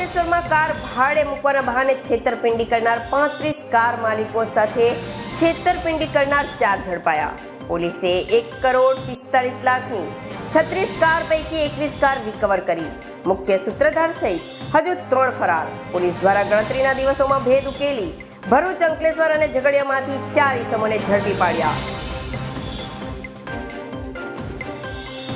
ટ્રકમાં કાર ભાડે મૂકવાના બહાને છેતરપિંડી કરનાર પાંત્રીસ કાર માલિકો સાથે છેતરપિંડી કરનાર ચાર ઝડપાયા. પોલીસે એક કરોડ પિસ્તાલીસ લાખની છત્રીસ કાર પૈકી એકવીસ કાર રિકવર કરી. મુખ્ય સૂત્રધાર સહિત હજુ ત્રણ ફરાર. પોલીસ દ્વારા ગણતરીના દિવસોમાં ભેદ ઉકેલી ભરૂચ અંકલેશ્વર અને ઝઘડિયામાંથી ચાર ઇસમોને ઝડપી પાડ્યા.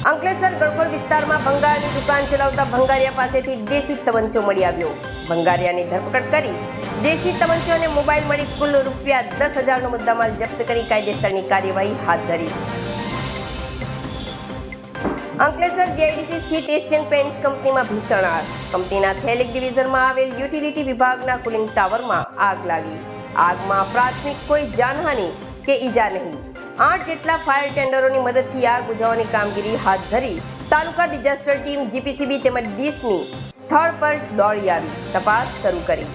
અંકલેશ્વર ગળખોલ વિસ્તારમાં ભંગારની દુકાન ચલાવતા ભંગારિયા પાસેથી દેશી તમંચો મળી આવ્યો. ભંગારિયાની ધરપકડ કરી દેશી તમંચો અને મોબાઈલ મળી કુલ રૂપિયા દસ હજારનો મુદ્દામાલ જપ્ત કરી કાયદેસરની કાર્યવાહી હાથ ધરી. Ankleshwar GIDC Asian Asian pants કંપનીમાં ભીષણ આગ. કંપનીના થેલિક ડિવિઝનમાં આવેલ યુટિલિટી વિભાગના કુલિંગ ટાવરમાં આગ લાગી. આગમાં પ્રાથમિક કોઈ જાનહાનિ કે ઈજા નહીં. આઠ જેટલા ફાયર ટેન્ડરોની મદદથી આગ બુઝાવવાની કામગીરી હાથ ધરી તાલુકા ડિઝાસ્ટર ટીમ જીપીસીબી તેમજ ડીસની સ્થળ પર દોડી આવી. તપાસ શરૂ કરી.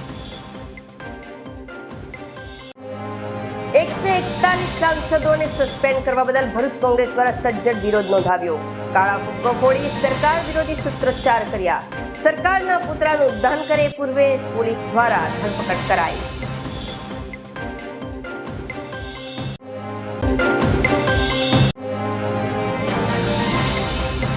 એકસો એકતાલીસ સાંસદોને સસ્પેન્ડ કરવા બદલ ભરૂચ કોંગ્રેસ દ્વારા સજ્જડ વિરોધ નોંધાવ્યો. કાળા ફુગ્ગો ફોડી સરકાર વિરોધી સૂત્રોચ્ચાર કર્યા. સરકારના પુતળાનું દહન કરે પૂર્વે પોલીસ દ્વારા ધરપકડ કરાઈ.